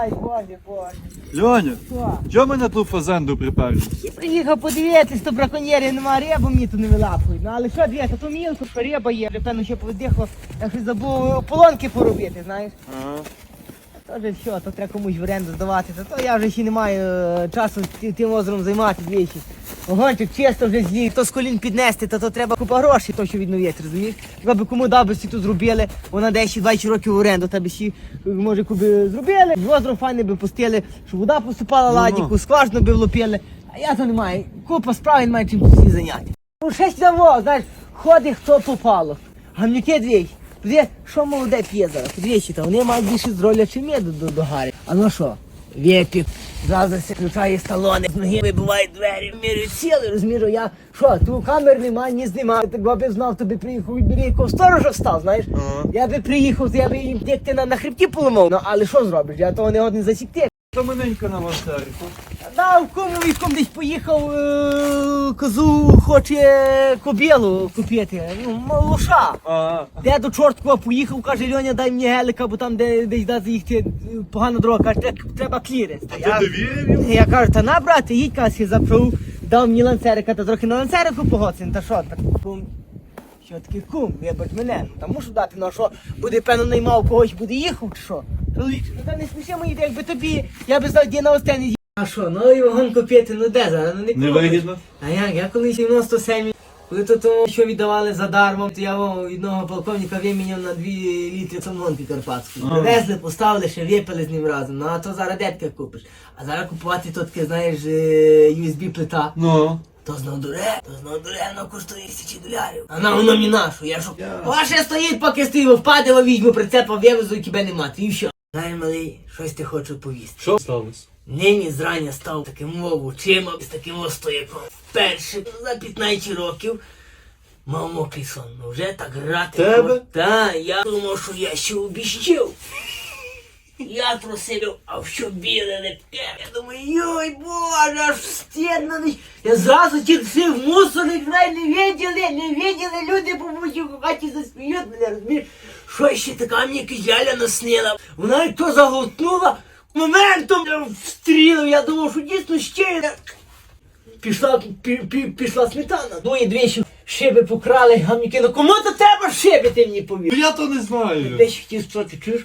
Ай, боже, боже. Льоня, Що? чого мене ту фазенду приперли? І приїхав подивитись, то браконьєрів нема риби, мені тут не вилапують. Ну але що дивіться, то мілко, то риба є, певно ще повидихло, я щось забув полонки поробити, знаєш. То вже що, то треба комусь в оренду здавати, то, то я вже ще не маю е, часу ті- тим озером займатися двічі. Вогончик чисто вже зліг, то з колін піднести, то, то треба купа грошей, то що відновити, розумієш? Треба би кому дав би тут зробили, вона десь ще 20 років в оренду, та би ще, може, куби зробили, в файне би пустили, щоб вода поступала ладіку, скважину би влупили, а я то не маю, купа справ, не маю чим всі зайняти. Ну, щось того, знаєш, ходить хто попало. Гамнюки двічі. Подивись, що молоде п'є зараз, подивіться, та вони мають більше здоров'я, чим я до, до, до Гарі. А ну що, віпік, зразу включає сталони, з ноги вибиває двері, міряють сіли, розмірю, я, що, ту камер нема, ні знімав. так би знав, тобі приїхав, біля якого сторожа встав, знаєш. Я би приїхав, я би їм ти на, на хребті поламав, ну, але що зробиш, я того не годен засікти. То маленька на вантерику. Да, в кому віком десь поїхав е, козу хоче кобілу купити, ну, малуша. А, Де до чорткова поїхав, каже Льоня, дай мені гелика, бо там де десь да, заїхати е, погана дорога, каже, «Трек- треба кліренс. Та я, ти довірив йому? я кажу, та на брате, їдь касі заправ, дав мені ланцерика, та трохи на ланцерику погодцин, та що так. Що таке кум, вибач мене, ну та мушу дати, ну а що, буде певно наймав когось, буде їхав, чи що? Чоловік, ну та не сміши мої, якби тобі, я би знав, де на остені а що, ну і вагон купити, ну де зараз, ну не купиш. невигідно. А як, я колись 97 коли то, то що віддавали за дармом, то я вам одного полковника виміняв на 2 літри самонки карпатської. Привезли, поставили, ще випили з ним разом. Ну а то зараз де таке купиш. А зараз купувати то таке, знаєш, е, USB плита. Ну. То знов дуре, то знов дуре, воно коштує тисячі долярів. А на воно мені нашу, я ж... Ваше стоїть, поки стоїть, впаде, во візьму прицепа, вивезу і тебе нема, і все. Знає, малий, щось ти хочу повісти. Що сталося? Нині зрання став таким мов очима, з таким стояком. Вперше за 15 років мав мокрий сон. Ну вже так грати. Тебе? Та, я думав, що я ще обіщив. Я просив, а що біле лепке. Я думаю, йой, боже, аж стідно. Я зразу ті всі в мусорник, знай, не виділи, не виділи, люди в хаті засміють мене, розумієш? Що ще така мені кизяля наснила? Вона як то заглотнула, моментом встрілив, я думав, що дійсно ще. Пішла, пі, пі, пішла сметана. Ну і двічі шиби покрали, гамніки, ну кому то треба шиби, ти мені повір. Ну я то не знаю. Десь хотів спитати, чуєш?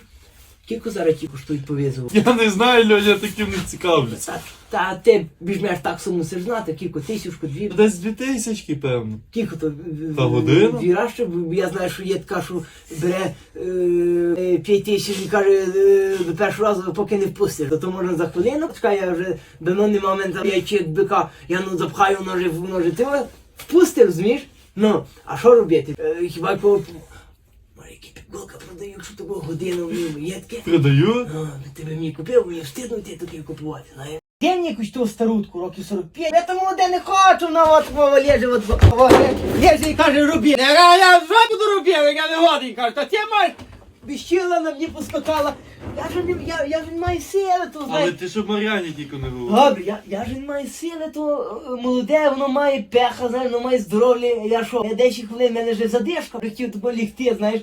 Кілько зараз ті коштують пов'язувати? Я не знаю, Льоня, я таким не цікавлюсь. Та, та ти візьмеш таксу мусиш знати, кілько тисячку, дві, Десь дві тисячки, певно. кілько то Та година? Дві раз, бо я знаю, що є така, що бере е, п'ять тисяч і каже е, до першого разу, поки не впустиш. То, то можна за хвилину, чекай, я вже давно не момент, я чи як бика, я ну запхаю, воно вже, воно вже ти впустив, розумієш? Ну, а що робити? Е, хіба по... Підголка продаю, якщо такого годину мені є таке? Продаю? А, ти би мені купив, мені встидно ти таке купувати, знаєш. Де мені якусь ту старутку, років 45? Я тому молоде не хочу, на от мова леже, от леже і каже, роби. Я кажу, я вже буду робити, я не годин, каже, та ти маєш. Біщила на мені поскакала. Я ж не, я, я ж не маю сили, то Але ти щоб Мар'яні тільки не говорив. Добре, я, я ж не маю сили, то е, молоде, воно має пеха, знаєш, воно має здоров'я. Я що, я 10 хвилин, в мене вже задишка, хотів тобі лігти, знаєш,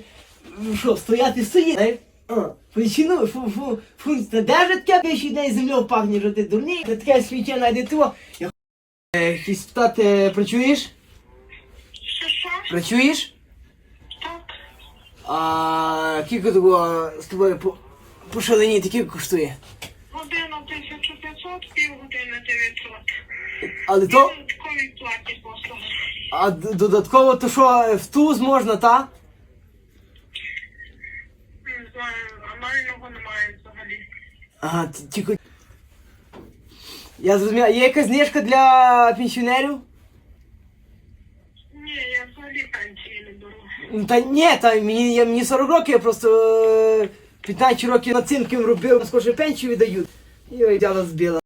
що, стояти стоїть. А, Почину, фу, фу, фу, та де ж таке більше день землю пахне, що ти дурний, та таке свіче найде того. Я е, хотів спитати, працюєш? Працюєш? Так. А кілько того з тобою по, по шалені, такі коштує? Година 1500, півгодини 900. Але то, Додаткові платні послуги. а додатково то що, в туз можна, та? Не знаю, нормального немає взагалі. Ага, тільки. Я зрозумів, є якась знижка для пенсіонерів? Ні, я взагалі пенсії не беру. Ну, Та ні, та мені, я, мені 40 років, я просто е, 15 років нацинком робив, скорше пенсію віддають. І ой, дяла збила.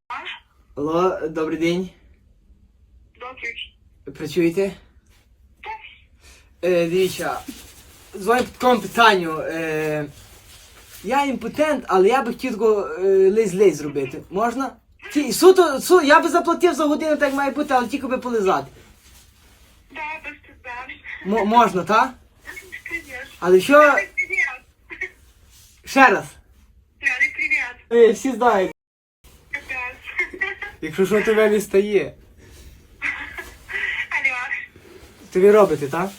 Алло, добрий день. Добре. Працюєте? Так. Е, дивіться, дзвоню по такому питанню. Е, я імпотент, але я би хотів е, лизь-лизь зробити. Можна? Ті, суто, су, я би заплатив за годину, так має бути, але тільки би полизати. Да, без тебе. М- можна, так? Але що. Ще раз. Ей, всі знають. Якщо що, то мене стає. Алло, То ви робите, так?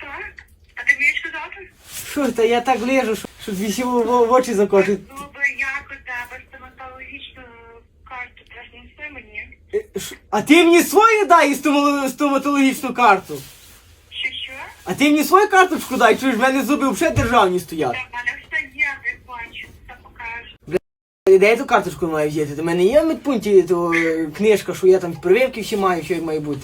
так? А ти вмієш казати? Що, та я так лежу, що, що дві в, очі закочуть. Зуби як у тебе стоматологічну карту принеси мені. Е, А ти мені свою дай і стомо- стоматологічну карту. Що що? А ти мені свою карточку дай, чуєш, в мене зуби взагалі державні стоять. Та в мене все є, як бачу, все покажу. Де я ту карточку маю взяти? У мене є в медпункті то, е, книжка, що я там прививки всі маю, що як має бути.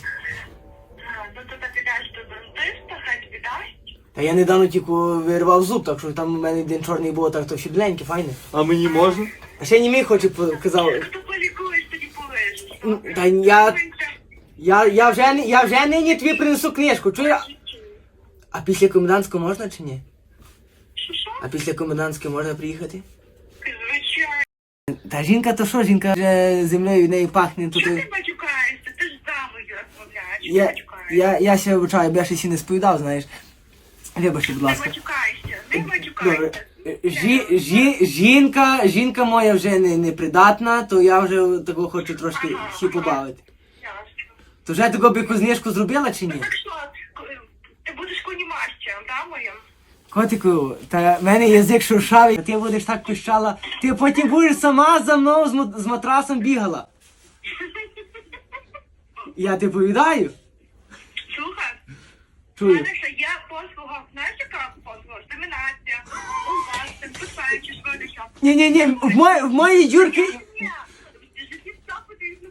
Та я недавно тільки вирвав зуб, так що там у мене один чорний був, так то ще біленький, файний. А мені можна? А ще не мій хоче по- казав. Хто полікуєш, тоді полежиш. Та я, я, я, вже, я вже нині тобі принесу книжку, чуєш? А після комендантського можна чи ні? Що що? А після комендантського можна приїхати? Звичайно. Та жінка то що, жінка вже землею в неї пахне, то Що ти... ти матюкаєшся? Ти ж з дамою розмовляєш. Я, я, я ще вибачаю, бо я ще сі не сповідав, знаєш. Вибачте, будь Не ласка. не Добре. матюкаєшся. Е, Жі, жі, жінка, жінка моя вже не, не придатна, то я вже такого хочу трошки Ага, ще побавити. Ясно. То вже таку кузнечку зробила чи ні? Так що, ти будеш конімащем, да, моїм? Котику, та в мене язик шуршавий, а ти будеш так пищала, ти потім будеш сама за мною з матрасом бігала. Я ти повідаю? У Чую. мене ще є послуга, знаєш, яка послуга? Стимінація, улгастин, писаючи, що Ні, ні, ні, в, мої, в моїй дюрки. Ні, в житті все потрібно.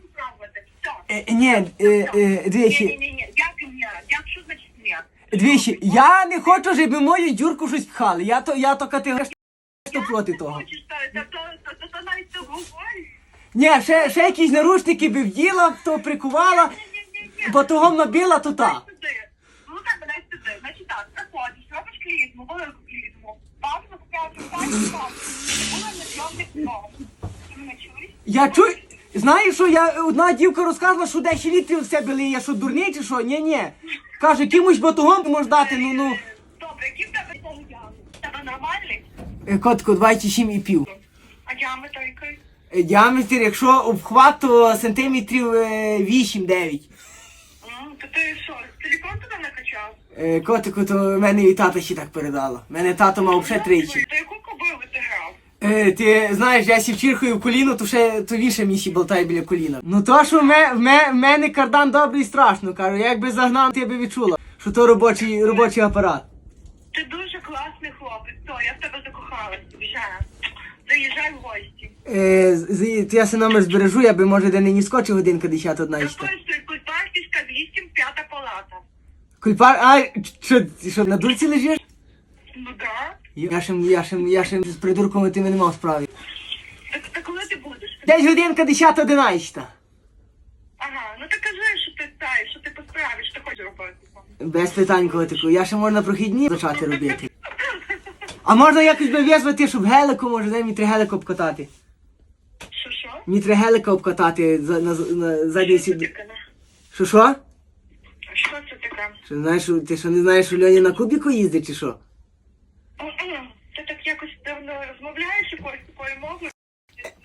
Е, ні, е, е, Ні, двічі. ні, ні, ні, як ні, як що значить ні? Двічі. Я не хочу, щоб мою дюрку щось пхали. Я то, я то категорично проти того. Хочеш, та, та, та, та, та, та навіть говориш. Ні, ще, ще якісь наручники би вділа, то прикувала, бо того набила, то та. Сюди. Ну так, мене сюди. Значить так, заходиш, робиш клізму, велику клізму. Бабу покажу, так, так. Була на зйомних мене? Я чую. Знаєш, що я одна дівка розказувала, що 10 літрів в себе я що дурний чи що? Ні, ні. Каже, якимось батогом ти можеш дати, ну ну. Добре, які в тебе там ями? В Тебе нормальний? Е, Котику, 27 і пів. А ями то який? Е, Діаметр, якщо обхват, то сантиметрів е, 8-9. То ти що, телефон туди накачав? Е, Котику, то мене і тата ще так передала. Мене тато мав ще тричі. То яку кобилу ти грав? Е, ти знаєш, я сів чіркою в коліно, то ще то віше мені ще болтає біля коліна. Ну то, що в ме, ме, мене кардан добрий і страшно, кажу. Я якби загнав, ти би відчула, що то робочий, робочий апарат. Ти дуже класний хлопець. То, я в тебе закохалась. Вже. Заїжджай в гості. Е, з- з- то я си номер збережу, я би може де нині скочив годинка 10 одна 8, п'ята. Кульпар, а що, ти що, на дурці лежиш? Ну да. Я ще, я ще, я ще з придурком ти не мав справи. Так, так коли ти будеш? Десь годинка 10 11 Ага, ну ти кажи, що ти та, що ти по справі, що ти хочеш робити. Без питань, котику. Я ще можна прохідні почати робити. А можна якось би визвати, щоб гелику, може, дай мені три гелика обкатати. Що що? Мені три гелика обкатати за, на, на задній Що це сід. Що що? А Що знаєш, що- ти що не знаєш, що Льоні на кубіку їздить чи що? М-м, Ти так якось дивно розмовляєш якоюсь такою мовою?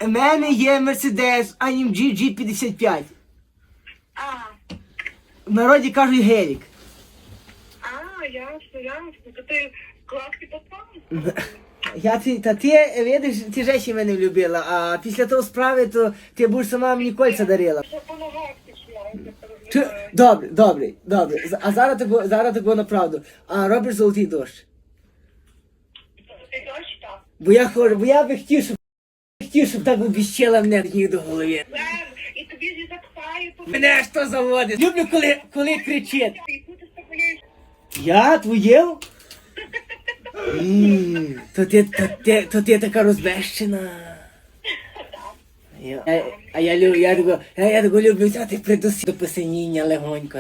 У мене є Mercedes AMG G55. А, В народі кажуть гелік. а, ясно, ясно. То ти класки пацан? Я ти, та ти, видиш, ти же ще мене влюбила, а після того справи, то ти будеш сама мені кольця дарила. Що Добре, добре, добре. А зараз тако, зараз тако направду. А робиш золотий дощ. Ти дощ так? Бо я хочу, бо я би хотів, щоб хотів, щоб так обіщила мене ніг до голови. І тобі ж запхаю тут. Мене ж то заводить. Люблю, коли, коли кричить. Я твоє? То ти, то ти, то ти така розбещена. Я, а я, я, я, я, я люблю взяти придусі до посиніння легонько.